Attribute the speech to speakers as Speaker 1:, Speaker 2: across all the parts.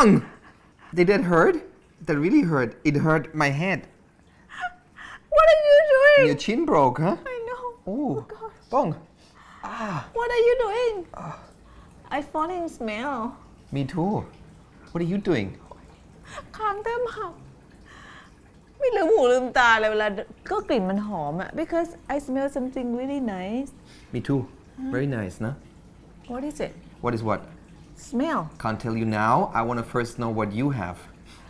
Speaker 1: bang! Did that hurt? That really hurt. It hurt my head.
Speaker 2: What are you doing?
Speaker 1: Your chin broke, huh?
Speaker 2: I know.
Speaker 1: Oh,
Speaker 2: gosh.
Speaker 1: bang.
Speaker 2: What are you doing? I falling smell.
Speaker 1: Me too. What are you doing?
Speaker 2: ค้างเต็มหับไม่ลืมหูลืมตาเลยเวลาก็กลิ่นมันหอมอะ because I smell something really nice
Speaker 1: Me too. Very nice, no?
Speaker 2: What is it
Speaker 1: What is what?
Speaker 2: smell
Speaker 1: Can't tell you now. I want to first know what you have.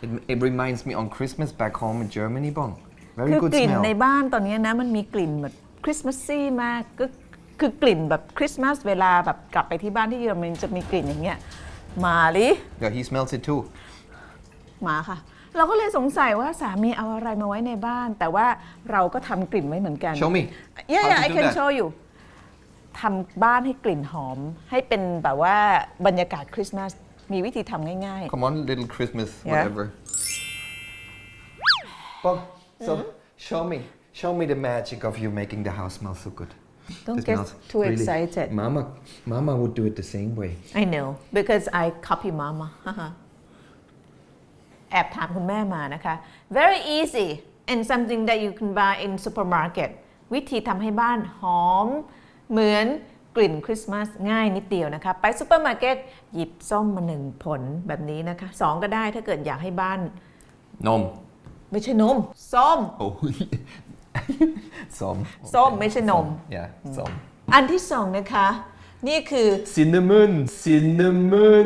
Speaker 1: It, it reminds me on Christmas back home in Germany, bang.
Speaker 2: คื
Speaker 1: Very
Speaker 2: อ
Speaker 1: good
Speaker 2: กลิ่น
Speaker 1: smell.
Speaker 2: ในบ้านตอนนี้นะมันมีกลิ่นแบบคริสต์มาสซี่มากก็คือกลิ่นแบบคริสต์มาสเวลาแบบกลับไปที่บ้านที่เยอรมันจะมีกลิ่นอย่างเงี้ยมาลิ
Speaker 1: Yeah, he smells it too.
Speaker 2: หมาค่ะ เราก็เลยสงสัยว่าสามีเอาอะไรมาไว้ในบ้าน แต่ว่าเราก็ทำกลิ่นไว้เหมือนกัน
Speaker 1: Show me.
Speaker 2: Yeah,
Speaker 1: How
Speaker 2: yeah,
Speaker 1: to
Speaker 2: I
Speaker 1: do
Speaker 2: can
Speaker 1: that?
Speaker 2: show you ทำบ้านให้กลิ่นหอม ให้เป็นแบบว่าบรรยากาศคริสต์มาสมีวิธีทำง่าย
Speaker 1: Come on, little Christmas,
Speaker 2: Yeah.
Speaker 1: whatever. Bang. So,
Speaker 2: Mm-hmm.
Speaker 1: show me. Show me the magic of you making the house smell so good.
Speaker 2: Don't
Speaker 1: It
Speaker 2: get
Speaker 1: smells
Speaker 2: too excited.
Speaker 1: Mama, Mama would do it the same way.
Speaker 2: I know because I copy mama แอบถามคุณแม่มานะคะ very easy and something that you can buy in supermarket วิธีทำให้บ้านหอม เหมือนกลิ่นคริสต์มาสง่ายนิดเดียวนะคะ ไปซูเปอร์มาร์เก็ตหยิบส้มมาหนึ่งผลแบบนี้นะคะสองก็ได้ถ้าเกิดอยากให้บ้าน
Speaker 1: Nom.
Speaker 2: ไม่ใช่นม ส้ม
Speaker 1: Oh. Som.
Speaker 2: ส้มไม่ใช่นม
Speaker 1: Yeah, som.
Speaker 2: อันที่สองนะคะ นี่คือ
Speaker 1: Cinnamon, cinnamon.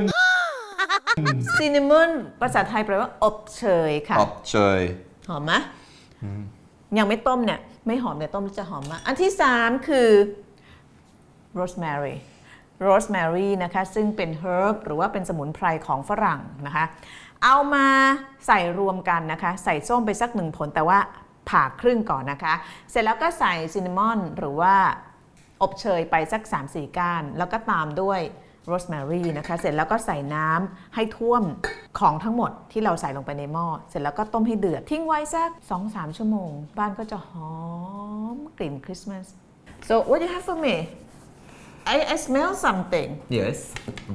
Speaker 2: ซินนามอนภาษาไทยแปลว่าอบเชยค่ะ
Speaker 1: Up choy.
Speaker 2: หอมไหมยังไม่ต้มเนี่ย ไม่หอมแต่ต้มจะหอมมากอันที่สามคือ โรสแมรี่โรสแมรี่นะคะซึ่งเป็นเฮิร์บหรือว่าเป็นสมุนไพรของฝรั่งนะคะเอามาใส่รวมกันนะคะ ใส่ส้มไปสักหนึ่งผลแต่ว่าผ่าครึ่งก่อนนะคะ เสร็จแล้วก็ใส่ซินนามอนหรือว่าอบเชยไปสัก 3-4 ก้าน แล้วก็ตามด้วยโรสแมรี่นะคะ เสร็จแล้วก็ใส่น้ำให้ท่วมของทั้งหมดที่เราใส่ลงไปในหม้อ เสร็จแล้วก็ต้มให้เดือด ทิ้งไว้สัก 2-3 ชั่วโมง บ้านก็จะหอมกลิ่นคริสต์มาส so what do you have for me I I smell something
Speaker 1: Yes,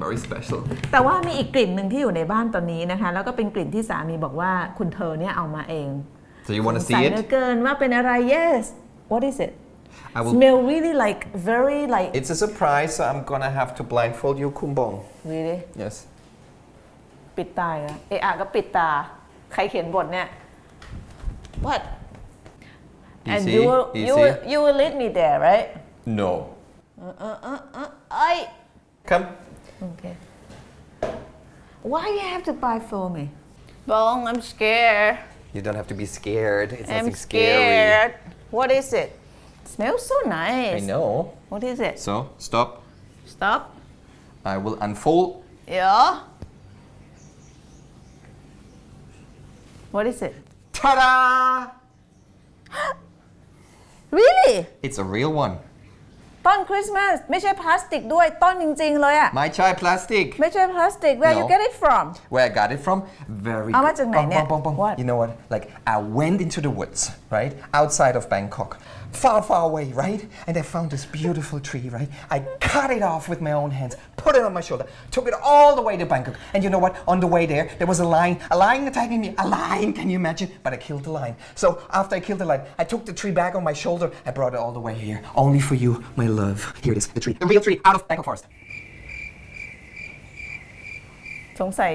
Speaker 1: very special.
Speaker 2: แต่ว่ามีอีกกลิ่นหนึ่งที่อยู่ในบ้านตอนนี้นะคะ แล้วก็เป็นกลิ่นที่สามีบอกว่าคุณเธอเนี่ยเอามาเอง
Speaker 1: So you want to
Speaker 2: สงสัย
Speaker 1: see
Speaker 2: เหลือ
Speaker 1: it?
Speaker 2: เกินว่าเป็นอะไร yes what is it
Speaker 1: I will.
Speaker 2: smell really like very like
Speaker 1: It's a surprise, so I'm gonna have to blindfold you, Kumbong.
Speaker 2: really
Speaker 1: Yes.
Speaker 2: ปิดตาอีกแล้วเอะอะก็ปิดตา ใครเขียนบทเนี่ย what
Speaker 1: You
Speaker 2: and
Speaker 1: see?
Speaker 2: you will
Speaker 1: You
Speaker 2: you
Speaker 1: see?
Speaker 2: will, you will lead me there right
Speaker 1: No.
Speaker 2: Uh, uh, uh, uh, I.
Speaker 1: Come.
Speaker 2: Okay. Why do you have to buy for me? Bong, I'm scared.
Speaker 1: You don't have to be scared. It's
Speaker 2: I'm
Speaker 1: nothing
Speaker 2: scared. scary. What is it? it? Smells so nice.
Speaker 1: I know.
Speaker 2: What is it?
Speaker 1: So, stop.
Speaker 2: Stop.
Speaker 1: I will unfold.
Speaker 2: Yeah. What is it?
Speaker 1: Ta da!
Speaker 2: really?
Speaker 1: It's a real one.
Speaker 2: ต้นคริสต์มาสไม่ใช่พลาสติกด้วยต้นจริง ๆ เลยอะ
Speaker 1: My chai plastic.
Speaker 2: ไม่ใช่พลาสติก where you
Speaker 1: No.
Speaker 2: get it from
Speaker 1: Where I got it from? Very
Speaker 2: เอามา
Speaker 1: good.
Speaker 2: จากไหน
Speaker 1: Bong,
Speaker 2: เนี่ย
Speaker 1: bong, bong, bong.
Speaker 2: What?
Speaker 1: You know what? Like, I went into the woods, right? Outside of Bangkok. Far, far away, right? And I found this beautiful tree, right? I cut it off with my own hands, put it on my shoulder, took it all the way to Bangkok. And you know what? On the way there, there was a lion, a lion attacking me. A lion, can you imagine? But I killed the lion. So after I killed the lion, I took the tree back on my shoulder. I brought it all the way here. Only for you, my love. Here it is, the tree. The real tree out of Bangkok Forest.
Speaker 2: สงสัย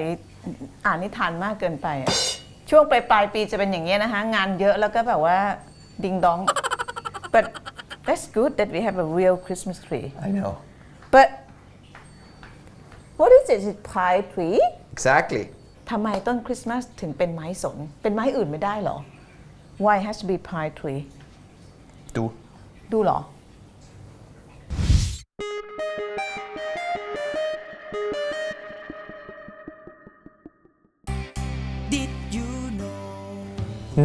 Speaker 2: อ่านนิทานมากเกินไปอะช่วงปลายปลายๆปีจะเป็นอย่างเงี้ยนะคะ งานเยอะแล้วก็แบบว่าดิงดอง but that's good that we have a real Christmas tree
Speaker 1: I know.
Speaker 2: but what is it is it pine tree
Speaker 1: Exactly.
Speaker 2: ทำไมต้นคริสต์มาสถึงเป็นไม้สน เป็นไม้อื่นไม่ได้เหรอ why has to be pine tree
Speaker 1: Do.
Speaker 2: ดูเหรอ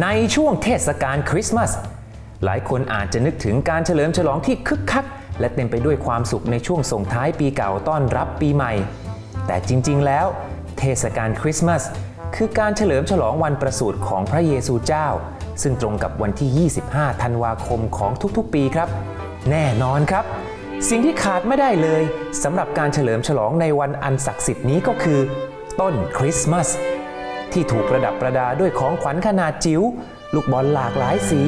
Speaker 3: ในช่วงเทศกาลคริสต์มาส หลายคนอาจจะนึกถึงการเฉลิมฉลองที่คึกคัก และเต็มไปด้วยความสุขในช่วงส่งท้ายปีเก่าต้อนรับปีใหม่ แต่จริงๆ แล้ว เทศกาลคริสต์มาสคือการเฉลิมฉลองวันประสูติของพระเยซูเจ้า ซึ่งตรงกับวันที่ 25 ธันวาคมของทุกๆ ปีครับ แน่นอนครับ สิ่งที่ขาดไม่ได้เลยสำหรับการเฉลิมฉลองในวันอันศักดิ์สิทธิ์นี้ก็คือ ต้นคริสต์มาสที่ถูกประดับประดาด้วยของขวัญขนาดจิ๋วลูกบอลหลากหลายสี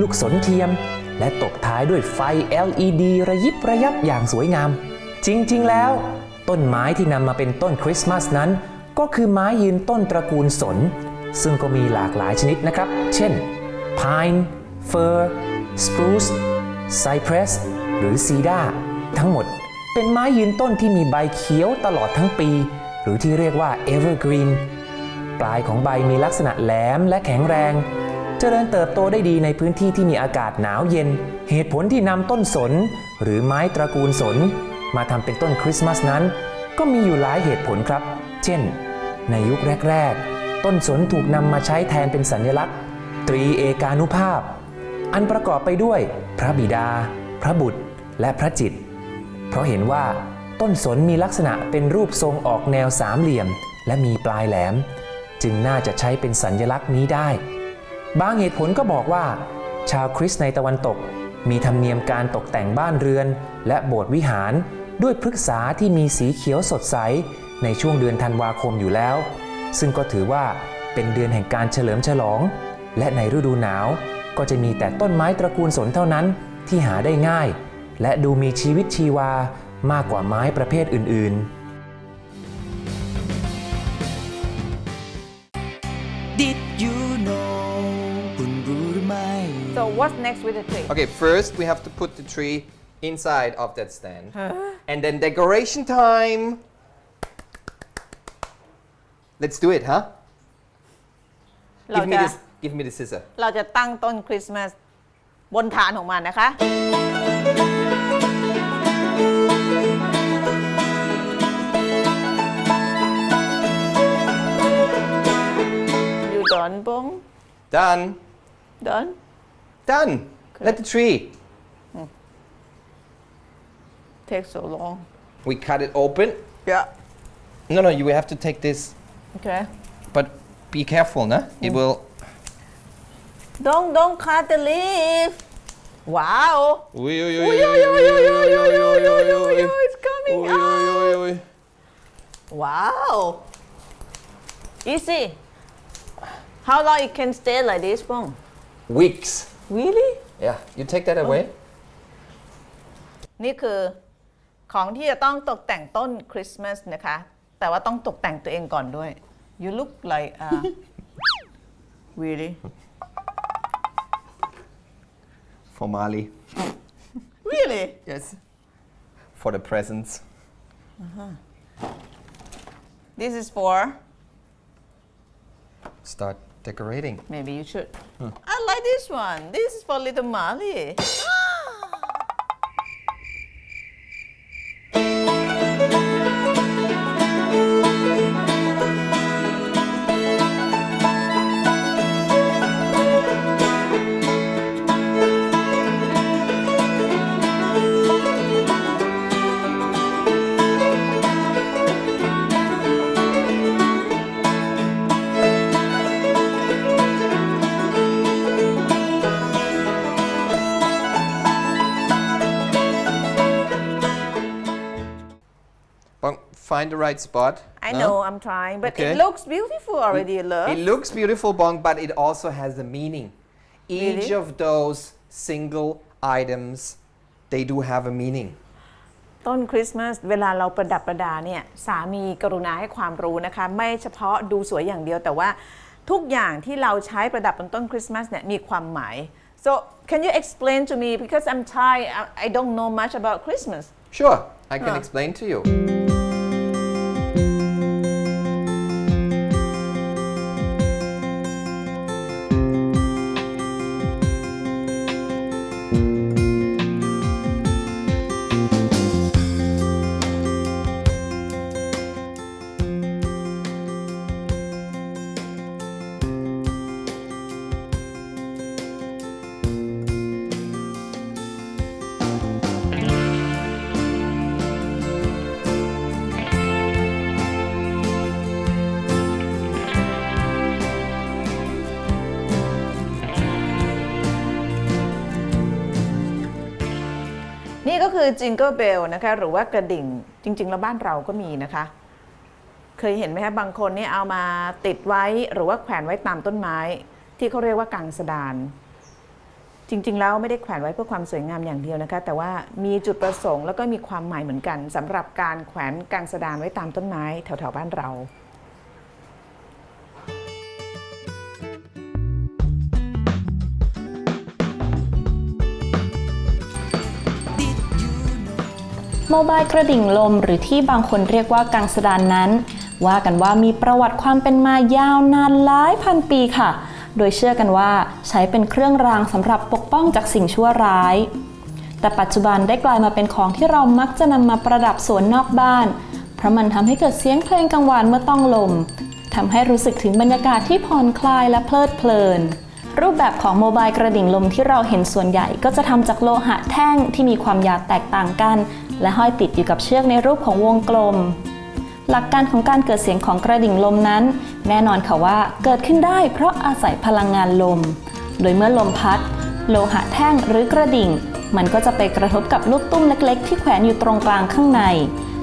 Speaker 3: ลูกศรเทียม และตบท้ายด้วยไฟ LED ระยิบระยับอย่างสวยงาม จริงๆแล้ว ต้นไม้ที่นำมาเป็นต้นคริสต์มาสนั้น ก็คือไม้ยืนต้นตระกูลสน ซึ่งก็มีหลากหลายชนิดนะครับ เช่น pine fir spruce cypress หรือ cedar ทั้งหมดเป็นไม้ยืนต้นที่มีใบเขียวตลอดทั้งปี หรือที่เรียกว่า evergreen ปลายของใบมีลักษณะแหลมและแข็งแรง เจริญเติบโตได้ดีในพื้นที่ที่มีอากาศหนาวเย็น เหตุผลที่นำต้นสน หรือไม้ตระกูลสน มาทำเป็นต้นคริสต์มาสนั้น ก็มีอยู่หลายเหตุผลครับ เช่น ในยุคแรก ๆ ต้นสนถูกนำมาใช้แทนเป็นสัญลักษณ์ ตรีเอกานุภาพ อันประกอบไปด้วย พระบิดา พระบุตร และพระจิต เพราะเห็นว่าต้นสนมีลักษณะเป็นรูปทรงออกแนวสามเหลี่ยม และมีปลายแหลม จึงน่าจะใช้เป็นสัญลักษณ์นี้ได้ บางเหตุผลก็บอกว่า ชาวคริสต์ในตะวันตก มีธรรมเนียมการตกแต่งบ้านเรือน และโบสถ์วิหารด้วยพฤกษาที่มีสีเขียวสดใส ในช่วงเดือนธันวาคมอยู่แล้ว ซึ่งก็ถือว่าเป็นเดือนแห่งการเฉลิมฉลอง และในฤดูหนาวก็จะมีแต่ต้นไม้ตระกูลสนเท่านั้นที่หาได้ง่าย และดูมีชีวิตชีวามากกว่าไม้ประเภทอื่นๆ
Speaker 2: what's next with the tree
Speaker 1: Okay, first we have to put the tree inside of that stand. And then decoration time. Let's do it, huh?
Speaker 2: เรา
Speaker 1: Give me
Speaker 2: จะ
Speaker 1: this give me the scissor.
Speaker 2: เราจะตั้งต้นคริสต์มาสบนฐานของมันนะคะ อยู่ดอนบง
Speaker 1: Done.
Speaker 2: ดอน
Speaker 1: Done. Let the tree.
Speaker 2: take so long
Speaker 1: We cut it open.
Speaker 2: yeah
Speaker 1: No, no, you will have to take this,
Speaker 2: okay
Speaker 1: but be careful, nah? It will.
Speaker 2: don't don't cut the leaf wow
Speaker 1: Ui, ui, ui,
Speaker 2: ui,
Speaker 1: ui,
Speaker 2: ui,
Speaker 1: ui,
Speaker 2: ui, ui, ui,
Speaker 1: ui,
Speaker 2: ui.
Speaker 1: ui,
Speaker 2: it's coming
Speaker 1: Ui,
Speaker 2: out wow easy how long it can stay like this bong
Speaker 1: Weeks.
Speaker 2: really
Speaker 1: Yeah, you take that away.
Speaker 2: นี่คือของที่จะต้องตกแต่งต้นคริสต์มาสนะคะ แต่ว่าต้องตกแต่งตัวเองก่อนด้วย you look like uh, really
Speaker 1: For Mali.
Speaker 2: really
Speaker 1: Yes. For the presents.
Speaker 2: this is for
Speaker 1: Start decorating.
Speaker 2: maybe you should I like this one. This is for little Mali
Speaker 1: find the right spot.
Speaker 2: I
Speaker 1: huh?
Speaker 2: know I'm trying but
Speaker 1: Okay.
Speaker 2: it looks beautiful already love
Speaker 1: It looks beautiful, Bong, but it also has a meaning. Each
Speaker 2: Really?
Speaker 1: of those single items, they do have a meaning.
Speaker 2: ต้นคริสต์มาสเวลาเราประดับประดาเนี่ยสามีกรุณาให้ความรู้นะคะ ไม่เฉพาะดูสวยอย่างเดียว แต่ว่าทุกอย่างที่เราใช้ประดับบนต้นคริสต์มาสเนี่ยมีความหมาย so can you explain to me because I'm Thai I, I don't know much about Christmas
Speaker 1: Sure, I can
Speaker 2: Huh.
Speaker 1: explain to you.
Speaker 2: คือ Jingle Bell นะคะหรือว่ากระดิ่งจริง ๆ แล้วบ้านเราก็มีนะคะ เคยเห็นไหมคะบางคนนี่เอามาติดไว้หรือว่าแขวนไว้ตามต้นไม้ ที่เขาเรียกว่ากังสดาน จริง ๆ แล้วไม่ได้แขวนไว้เพื่อความสวยงามอย่างเดียวนะคะ แต่ว่ามีจุดประสงค์แล้วก็มีความหมายเหมือนกันสำหรับการแขวนกังสดานไว้ตามต้นไม้ แถวๆบ้านเรา
Speaker 4: โมบายกระดิ่งลมหรือที่บางคนเรียกว่ากังสดานนั้น ว่ากันว่ามีประวัติความเป็นมายาวนานหลายพันปีค่ะ โดยเชื่อกันว่าใช้เป็นเครื่องรางสำหรับปกป้องจากสิ่งชั่วร้าย แต่ปัจจุบันได้กลายมาเป็นของที่เรามักจะนำมาประดับสวนนอกบ้าน เพราะมันทำให้เกิดเสียงเพลงกังวานเมื่อต้องลมทำให้รู้สึกถึงบรรยากาศที่ผ่อนคลายและเพลิดเพลินรูปแบบของโมบายกระดิ่งลมที่เราเห็นส่วนใหญ่ก็จะทำจากโลหะแท่งที่มีความยาวแตกต่างกัน และห้อยติดอยู่กับเชือกในรูปของวงกลม หลักการของการเกิดเสียงของกระดิ่งลมนั้น แน่นอนค่ะว่าเกิดขึ้นได้เพราะอาศัยพลังงานลม โดยเมื่อลมพัด โลหะแท่งหรือกระดิ่ง มันก็จะไปกระทบกับลูกตุ้มเล็ก ๆ ที่แขวนอยู่ตรงกลางข้างใน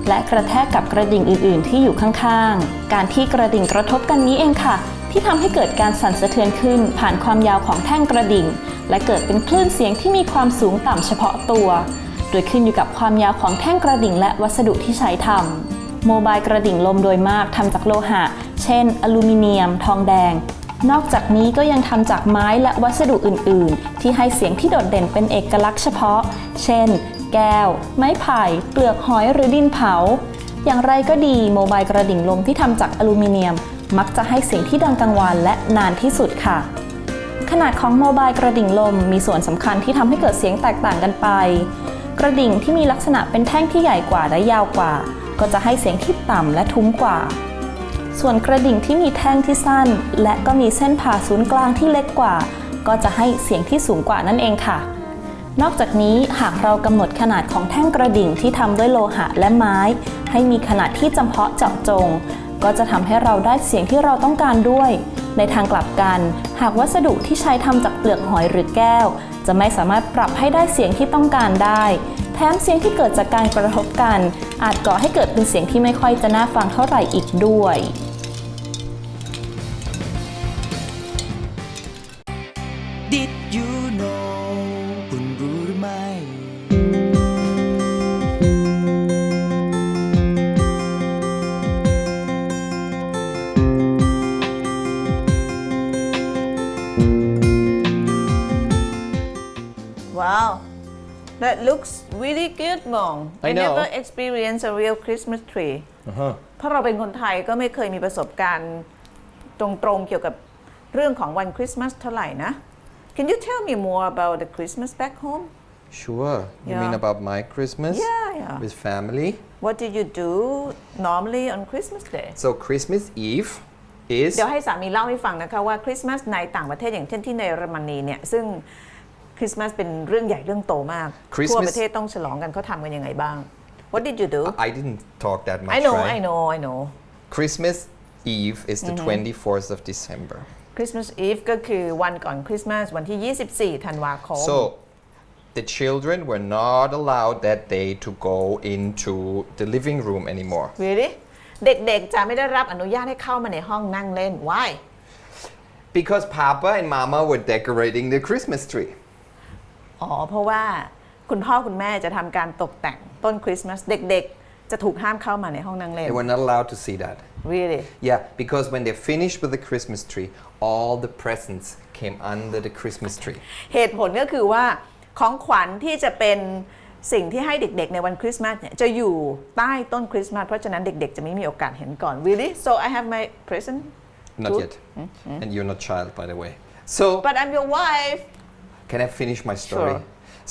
Speaker 4: และกระแทกกับกระดิ่งอื่น ๆ ที่อยู่ข้างๆ การที่กระดิ่งกระทบกันนี้เองค่ะ ที่ทำให้เกิดการสั่นสะเทือนขึ้น ผ่านความยาวของแท่งกระดิ่ง และเกิดเป็นคลื่นเสียงที่มีความสูงต่ำเฉพาะตัว โดยขึ้นอยู่กับความยาวของแท่งกระดิ่งและวัสดุที่ใช้ทำโมบายกระดิ่งลมโดยมากทำจากโลหะ เช่น อลูมิเนียม ทองแดง นอกจากนี้ก็ยังทำจากไม้และวัสดุอื่น ๆ ที่ให้เสียงที่โดดเด่นเป็นเอกลักษณ์เฉพาะ เช่น แก้ว ไม้ไผ่ เปลือกหอยหรือดินเผา อย่างไรก็ดีโมบายกระดิ่งลมที่ทำจากอลูมิเนียม มักจะให้เสียงที่ดังกังวานและนานที่สุดค่ะขนาดของโมบายกระดิ่งลมมีส่วนสำคัญที่ทำให้เกิดเสียงแตกต่างกันไป กระดิ่งที่มีลักษณะเป็นแท่งที่ใหญ่กว่าและยาวกว่า ก็จะให้เสียงที่ต่ำและทุ้มกว่า ส่วนกระดิ่งที่มีแท่งที่สั้น และก็มีเส้นผ่าศูนย์กลางที่เล็กกว่า ก็จะให้เสียงที่สูงกว่านั่นเองค่ะ นอกจากนี้หากเรากำหนดขนาดของแท่งกระดิ่งที่ทำด้วยโลหะและไม้ ให้มีขนาดที่จำเพาะเจาะจง ก็จะทำให้เราได้เสียงที่เราต้องการด้วย ในทางกลับกัน หากวัสดุที่ใช้ทำจากเปลือกหอยหรือแก้ว จะไม่สามารถปรับให้ได้เสียงที่ต้องการได้ แถมเสียงที่เกิดจากการกระทบกัน อาจก่อให้เกิดเป็นเสียงที่ไม่ค่อยจะน่าฟังเท่าไหร่อีกด้วย
Speaker 2: good Mong
Speaker 1: I know.
Speaker 2: never experienced a real Christmas tree เพราะเราเป็นคนไทยก็ไม่เคยมีประสบการณ์ตรงๆเกี่ยวกับเรื่องของวันคริสต์มาสเท่าไหร่นะ Can you tell me more about the Christmas back home
Speaker 1: Sure. You mean
Speaker 2: Yeah.
Speaker 1: about my Christmas?
Speaker 2: Yeah, yeah.
Speaker 1: With family?
Speaker 2: What did you do normally on Christmas Day
Speaker 1: So Christmas Eve is
Speaker 2: เดี๋ยวให้สามีเล่าให้ฟังนะคะว่าคริสต์มาสในต่างประเทศอย่างเช่นที่ในเยอรมนีเนี่ย ซึ่งค ริสต์มาสเป็นเรื่องใหญ่เรื่องโตมาก
Speaker 1: Christmas
Speaker 2: ทั่วประเทศต้องฉลองกันเขาทำกันยังไงบ้าง What did you do
Speaker 1: I didn't talk that much.
Speaker 2: I know
Speaker 1: right?
Speaker 2: I know I know
Speaker 1: Christmas Eve is the
Speaker 2: Mm-hmm.
Speaker 1: 24th of December.
Speaker 2: Christmas Eve ก็คือวันก่อนคริสต์มาสวันที่ 24 ธันวาคม
Speaker 1: So the children were not allowed that day to go into the living room anymore.
Speaker 2: really เด็กๆ จะไม่ได้รับอนุญาตให้เข้ามาในห้องนั่งเล่น why
Speaker 1: Because Papa and Mama were decorating the Christmas tree.
Speaker 2: อ๋อ เพราะว่าคุณคุณพ่อคุณแม่จะทำการตกแต่งต้นคริสต์มาสเด็กๆ จะถูกห้ามเข้ามาในห้องนั่งเล่น
Speaker 1: They were not allowed to see that.
Speaker 2: really
Speaker 1: Yeah, because when they finished with the Christmas tree, all the presents came under the Christmas tree.
Speaker 2: เหตุผลก็คือว่าของขวัญที่จะเป็นสิ่งที่ให้เด็กๆ ในวันคริสต์มาสเนี่ยจะอยู่ใต้ต้นคริสต์มาสเพราะฉะนั้นเด็กๆ จะไม่มีโอกาสเห็นก่อน really so I have my present
Speaker 1: Not
Speaker 2: Good.
Speaker 1: yet. And you're not child, by the way. So,
Speaker 2: but I'm your wife
Speaker 1: can I finish my story?
Speaker 2: Sure.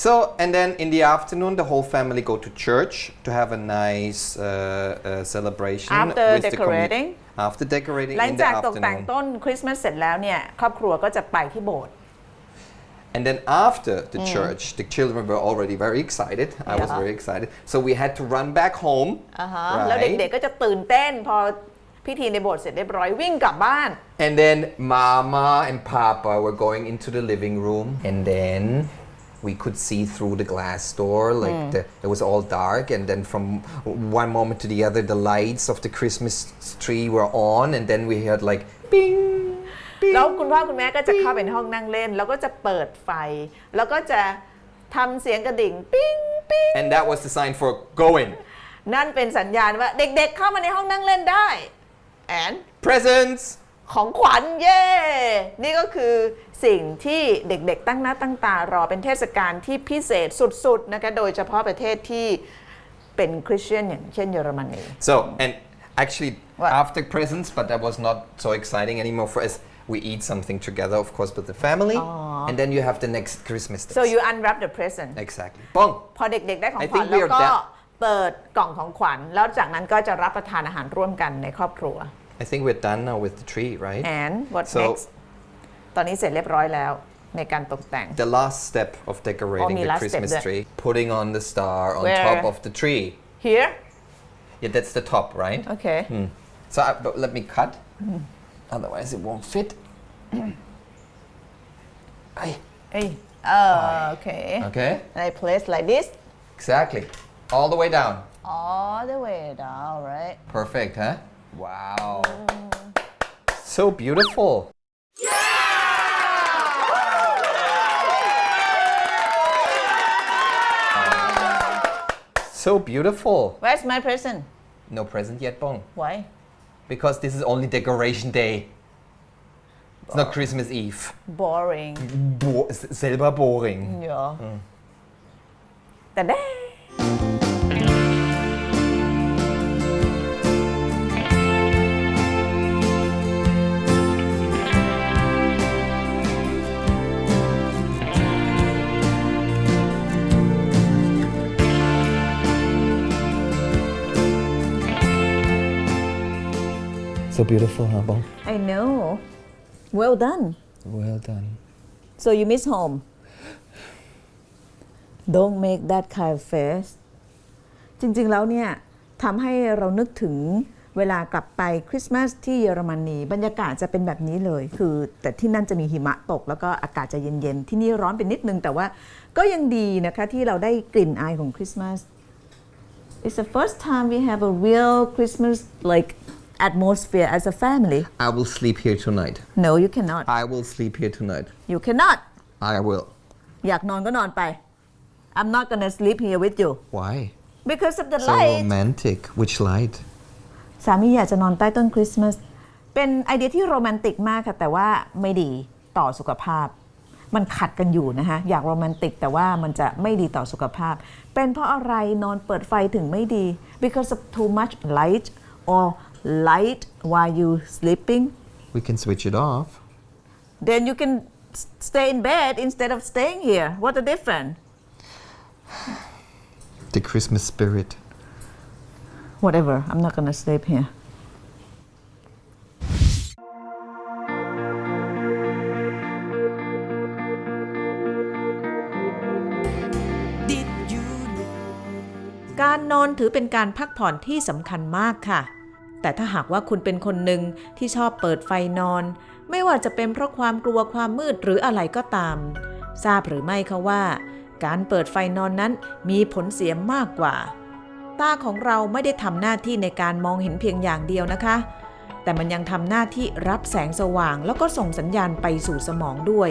Speaker 1: So, and then in the afternoon, the whole family go to church to have a nice uh, uh, celebration.
Speaker 2: After
Speaker 1: with the commu-
Speaker 2: decorating?
Speaker 1: after decorating
Speaker 2: หลัง
Speaker 1: in the
Speaker 2: จากตกแต่ง
Speaker 1: afternoon.
Speaker 2: ต้นคริสต์มาสเสร็จแล้วเนี่ยครอบครัวก็จะไปที่โบสถ์
Speaker 1: And then after the church, the children were already very excited. I was
Speaker 2: Yeah.
Speaker 1: very excited. So we had to run back home.
Speaker 2: อ่าฮะแล้วเด็กๆ ก็จะตื่นเต้น พอ พิธีในโบสถ์เสร็จเรียบร้อยวิ่งกลับบ้าน
Speaker 1: And then Mama and Papa were going into the living room, and then we could see through the glass door, like the, it was all dark. And then from one moment to the other, the lights of the Christmas tree were on, and then we heard like bing.
Speaker 2: แล้วคุณพ่อคุณแม่ก็จะเข้าไปในห้องนั่งเล่น แล้วก็จะเปิดไฟ แล้วก็จะทำเสียงกระดิ่งปิ้งปิ้ง
Speaker 1: And that was the sign for go in.
Speaker 2: นั่นเป็นสัญญาณว่าเด็กๆเข้ามาในห้องนั่งเล่นได้ แอน
Speaker 1: Presents!
Speaker 2: ของขวัญเย่นี่ก็คือสิ่งที่เด็กๆตั้งหน้าตั้งตารอเป็นเทศกาลที่พิเศษสุดๆนะคะโดยเฉพาะประเทศที่เป็นคริสเตียนอย่างเช่นเยอรมนี
Speaker 1: So, and actually,
Speaker 2: What?
Speaker 1: after presents, but that was not so exciting anymore for us. We eat something together, of course, with the family. And then you have the next Christmas.
Speaker 2: so
Speaker 1: dance.
Speaker 2: you unwrap the present
Speaker 1: Exactly. Bong!
Speaker 2: พอเด็กๆได้ของ
Speaker 1: I
Speaker 2: ขวัญ
Speaker 1: think we
Speaker 2: แล้ว
Speaker 1: are
Speaker 2: ก็
Speaker 1: done.
Speaker 2: เปิดกล่องของขวัญ แล้วจากนั้นก็จะรับประทานอาหารร่วมกันในครอบครัว
Speaker 1: I think we're done now with the tree, right?
Speaker 2: and what
Speaker 1: So-
Speaker 2: next ตอนนี้เสร็จเรียบร้อยแล้วในการตกแต่ง
Speaker 1: The last step of decorating
Speaker 2: Only
Speaker 1: the
Speaker 2: last step
Speaker 1: Christmas
Speaker 2: there.
Speaker 1: tree, putting on the star on
Speaker 2: Where?
Speaker 1: top of the tree.
Speaker 2: here
Speaker 1: Yeah, that's the top, right?
Speaker 2: okay
Speaker 1: So, I, but let me cut. Otherwise, it won't fit. Aye.
Speaker 2: เอ้ยเออโอเค
Speaker 1: Okay.
Speaker 2: I place like this
Speaker 1: Exactly. All the way down.
Speaker 2: all the way down right
Speaker 1: Perfect, huh? Wow. So beautiful. So beautiful.
Speaker 2: Where's my present?
Speaker 1: No present yet, Bong.
Speaker 2: Why?
Speaker 1: Because this is only decoration day. It's not oh. Christmas Eve.
Speaker 2: Boring.
Speaker 1: Bo selber boring.
Speaker 2: Yeah. Mm. Tada!
Speaker 1: So beautiful, huh, Bong?
Speaker 2: I know well done
Speaker 1: Well done.
Speaker 2: so you miss home don't make that kind of face จริง ๆ แล้วเนี่ยทำให้เรานึกถึงเวลากลับไปคริสต์มาสที่เยอรมนีบรรยากาศจะเป็นแบบนี้เลย คือ แต่ที่นั่นจะมีหิมะตก แล้วก็อากาศจะเย็น ๆ ที่นี่ร้อนเป็นนิดนึง แต่ว่าก็ยังดีนะคะที่เราได้กลิ่นอายของคริสต์มาส It's the first time we have a real Christmas like atmosphere as a family
Speaker 1: I will sleep here tonight.
Speaker 2: No you cannot
Speaker 1: I will sleep here tonight.
Speaker 2: you cannot
Speaker 1: I will.
Speaker 2: อยากนอนก็นอนไป I'm not gonna sleep here with you
Speaker 1: Why?
Speaker 2: because of the
Speaker 1: So
Speaker 2: light
Speaker 1: romantic. Which light?
Speaker 2: สามีอยากจะนอนใต้ต้นคริสต์มาส เป็นไอเดียที่โรแมนติกมากค่ะ แต่ว่าไม่ดีต่อสุขภาพ มันขัดกันอยู่นะคะอยากโรแมนติก แต่ว่ามันจะไม่ดีต่อสุขภาพ เป็นเพราะอะไรนอนเปิดไฟถึงไม่ดี because of too much light or light while you sleeping
Speaker 1: We can switch it off.
Speaker 2: then you can s- stay in bed instead of staying here what the difference
Speaker 1: The Christmas spirit.
Speaker 2: whatever I'm not gonna sleep here
Speaker 5: Did you know
Speaker 2: การนอนถือเป็นการพักผ่อนที่สำคัญมากค่ะ แต่ถ้าหากว่าคุณเป็นคนหนึ่งที่ชอบเปิดไฟนอน ไม่ว่าจะเป็นเพราะความกลัวความมืดหรืออะไรก็ตาม ทราบหรือไม่คะว่า การเปิดไฟนอนนั้นมีผลเสียมากกว่า ตาของเราไม่ได้ทำหน้าที่ในการมองเห็นเพียงอย่างเดียวนะคะ แต่มันยังทำหน้าที่รับแสงสว่างแล้วก็ส่งสัญญาณไปสู่สมองด้วย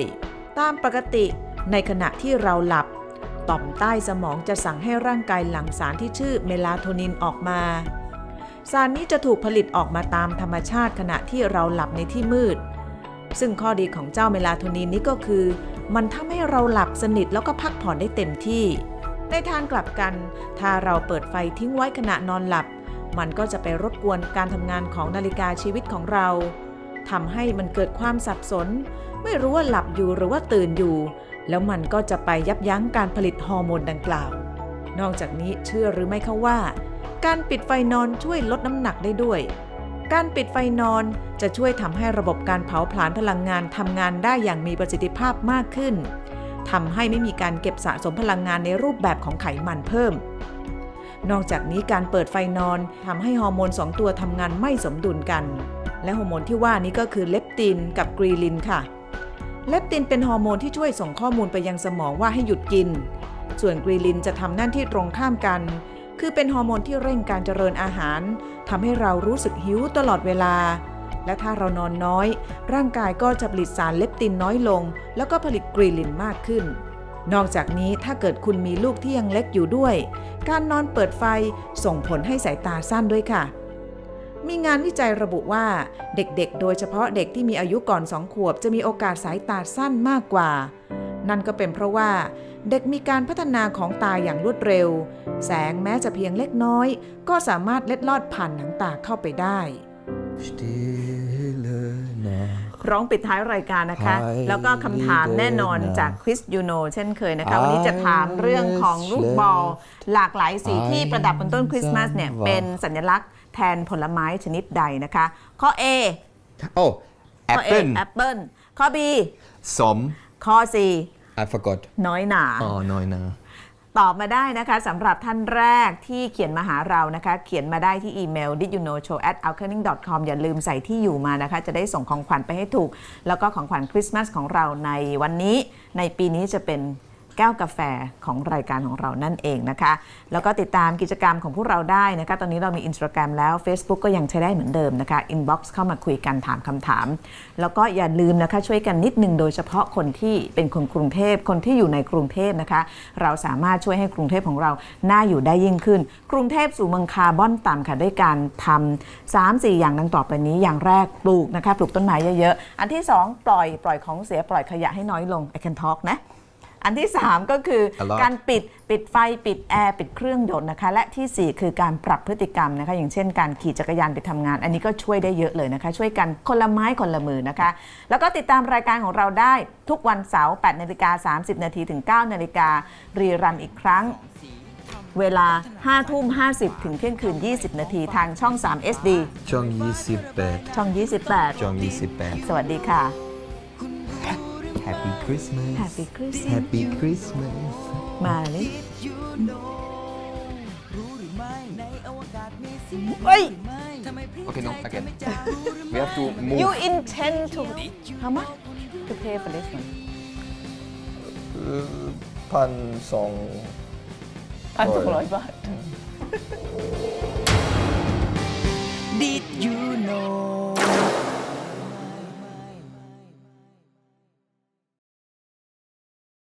Speaker 2: ตามปกติในขณะที่เราหลับ ต่อมใต้สมองจะสั่งให้ร่างกายหลั่งสารที่ชื่อเมลาโทนินออกมา สารนี้จะถูกผลิตออกมาตามธรรมชาติขณะที่เราหลับในที่มืด ซึ่งข้อดีของเจ้าเมลาโทนินนี้ก็คือ มันทำให้เราหลับสนิทแล้วก็พักผ่อนได้เต็มที่ ในทางกลับกัน ถ้าเราเปิดไฟทิ้งไว้ขณะนอนหลับ มันก็จะไปรบกวนการทำงานของนาฬิกาชีวิตของเราทำให้มันเกิดความสับสน ไม่รู้ว่าหลับอยู่หรือว่าตื่นอยู่ แล้วมันก็จะไปยับยั้งการผลิตฮอร์โมนดังกล่าว นอกจากนี้เชื่อหรือไม่คะว่า การปิดไฟนอนช่วยลดน้ำหนักได้ด้วย การปิดไฟนอนจะช่วยทำให้ระบบการเผาผลาญพลังงานทำงานได้อย่างมีประสิทธิภาพมากขึ้นทำให้ไม่มีการเก็บสะสมพลังงานในรูปแบบของไขมันเพิ่ม นอกจากนี้การเปิดไฟนอนทำให้ฮอร์โมนสองตัวทำงานไม่สมดุลกัน และฮอร์โมนที่ว่านี้ก็คือเลปตินกับกรีลินค่ะ เลปตินเป็นฮอร์โมนที่ช่วยส่งข้อมูลไปยังสมองว่าให้หยุดกิน ส่วนกรีลินจะทำหน้าที่ตรงข้ามกัน คือเป็นฮอร์โมนที่เร่งการเจริญอาหารทำให้เรารู้สึกหิวตลอดเวลา และถ้าเรานอนน้อย ร่างกายก็จะผลิตสารเลปตินน้อยลง แล้วก็ผลิตกรีลินมากขึ้น นอกจากนี้ถ้าเกิดคุณมีลูกที่ยังเล็กอยู่ด้วย การนอนเปิดไฟส่งผลให้สายตาสั้นด้วยค่ะมีงานวิจัยระบุว่าเด็กๆ โดยเฉพาะเด็กที่มีอายุก่อน 2 ขวบ จะมีโอกาสสายตาสั้นมากกว่า นั่นก็เป็นเพราะว่า เด็กมีการพัฒนาของตาอย่างรวดเร็ว แสงแม้จะเพียงเล็กน้อย ก็สามารถเล็ดลอดผ่านหนังตาเข้าไปได้
Speaker 5: Stille Nacht
Speaker 2: ร้องปิดท้ายรายการนะคะ
Speaker 5: ใช่
Speaker 2: แล้วก็คำถามแน่นอน
Speaker 5: ดีนะ
Speaker 2: จากคริสยูโนเช่นเคยนะคะ
Speaker 5: I
Speaker 2: วันนี้จะถามเรื่องของลูกบอล หลากหลายสี
Speaker 5: I
Speaker 2: ที่ประดับบนต้นคริสต์มาสเนี่ย
Speaker 5: love
Speaker 2: เป็นสัญลักษณ์แทนผลไม้ชนิดใดนะคะ ข้อ A
Speaker 1: Oh,
Speaker 2: ข้อ A
Speaker 1: apple.
Speaker 2: แอปเปิลข้อ B
Speaker 1: Some.
Speaker 2: ข้อ C
Speaker 1: I forgot.
Speaker 2: น้อยหนา
Speaker 1: Oh, no, no.
Speaker 2: ตอบมาได้นะคะสำหรับท่านแรกที่เขียนมาหาเรานะคะ เขียนมาได้ที่อีเมล did you know show at o u t c a n i n g com อย่าลืมใส่ที่อยู่มานะคะ จะได้ส่งของขวัญไปให้ถูก แล้วก็ของขวัญคริสต์มาสของเราในวันนี้ ในปีนี้จะเป็น แก้วกาแฟของรายการของเรานั่นเองนะคะ แล้วก็ติดตามกิจกรรมของพวกเราได้นะคะ ตอนนี้เรามี Instagram แล้ว Facebook ก็ยังใช้ได้เหมือนเดิมนะคะ inbox เข้ามาคุยกันถามคำถาม แล้วก็อย่าลืมนะคะช่วยกันนิดนึงโดยเฉพาะคนที่เป็นคนกรุงเทพคนที่อยู่ในกรุงเทพนะคะ เราสามารถช่วยให้กรุงเทพของเราน่าอยู่ได้ยิ่งขึ้น กรุงเทพสู่เมืองคาร์บอนต่ำค่ะด้วยการทำ3 4อย่างดังต่อไปนี้อย่างแรกปลูกนะคะปลูกต้นไม้เยอะๆอันที่ 2 ปล่อยปล่อยของเสียปล่อยขยะให้น้อยลง I can talk นะ อันที่ 3 ก็คือ
Speaker 1: A lot
Speaker 2: การปิดปิดไฟปิดแอร์ปิดเครื่องยนต์นะคะ และทีสี่ 4 คือการปรับพฤติกรรมนะคะ อย่างเช่นการขี่จักรยานไปทำงาน อันนี้ก็ช่วยได้เยอะเลยนะคะ ช่วยกันคนละไม้คนละมือนะคะ แล้วก็ติดตามรายการของเราได้ทุกวันเสาร์8นาฬิกา30 นาทีถึง 9 นาฬิการีรันอีกครั้งเวลา 5 ทุ่ม 50 ถึงเที่ยงคืน 20 นาทีทางช่อง 3 SD
Speaker 1: Jong 28.
Speaker 2: ช่อง 28
Speaker 1: Jong 28.
Speaker 2: สวัสดีค่ะ
Speaker 1: Happy Christmas.
Speaker 2: Happy Christmas.
Speaker 1: Happy Christmas.
Speaker 2: มา
Speaker 5: เลย
Speaker 2: เฮ้ย
Speaker 1: Okay, no, again. We have to move.
Speaker 2: You intend to how much? To pay for this one.
Speaker 1: Uh, พันสอง
Speaker 2: พันสองร้อยบาท Did you know